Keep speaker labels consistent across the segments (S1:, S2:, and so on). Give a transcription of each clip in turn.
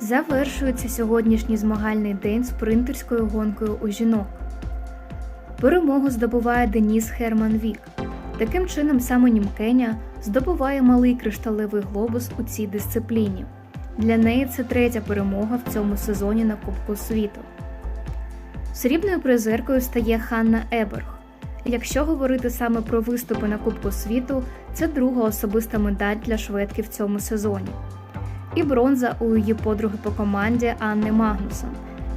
S1: Завершується сьогоднішній змагальний день спринтерською гонкою у жінок. Перемогу здобуває Деніс Херман Вік. Таким чином, саме Німкеня здобуває малий кришталевий глобус у цій дисципліні. Для неї це третя перемога в цьому сезоні на Кубку світу. Срібною призеркою стає Ханна Еберг. Якщо говорити саме про виступи на Кубку світу, це друга особиста медаль для шведки в цьому сезоні. І бронза у її подруги по команді Анни Магнусон.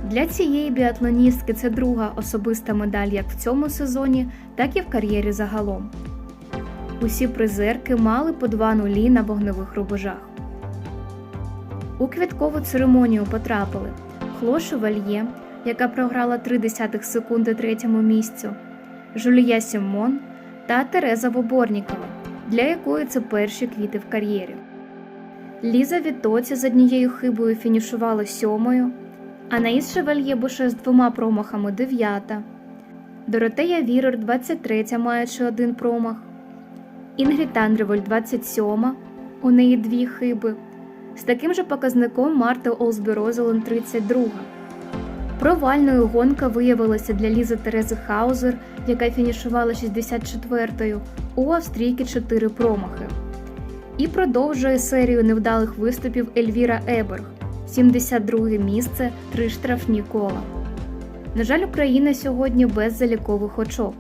S1: Для цієї біатлоністки це друга особиста медаль як в цьому сезоні, так і в кар'єрі загалом. Усі призерки мали по два нулі на вогневих рубежах. У квіткову церемонію потрапили Хло Шевальє, яка програла 0,3 секунди третьому місцю, Жулія Сімон та Тереза Воборнікова, для якої це перші квіти в кар'єрі. Ліза Вітоці з однією хибою фінішувала сьомою, Анаїс Шевальє Буше з двома промахами дев'ята, Доротея Вірер 23, маючи один промах, Інгрід Андреволь 27, у неї дві хиби. З таким же показником Марта Олсбі Розелен 32. Провальною гонка виявилася для Лізи Терези Хаузер, яка фінішувала 64-ю, у Австрійки 4 промахи. І продовжує серію невдалих виступів Ельвіра Еберг, 72 місце, 3 штрафні кола. На жаль, Україна сьогодні без залікових очок.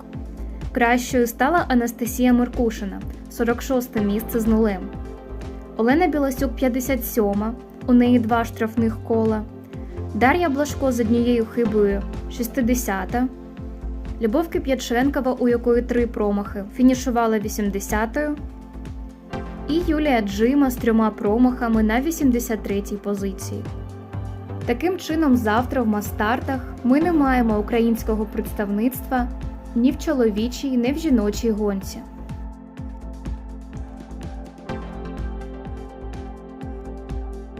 S1: Кращою стала Анастасія Меркушина, 46 місце з нулем. Олена Білосюк 57, у неї два штрафних кола. Дар'я Блашко з однією хибою 60. Любов Кип'яченкова, у якої три промахи, фінішувала 80-ю. І Юлія Джима з трьома промахами на 83-й позиції. Таким чином, завтра в мастартах ми не маємо українського представництва ні в чоловічій, ні в жіночій гонці.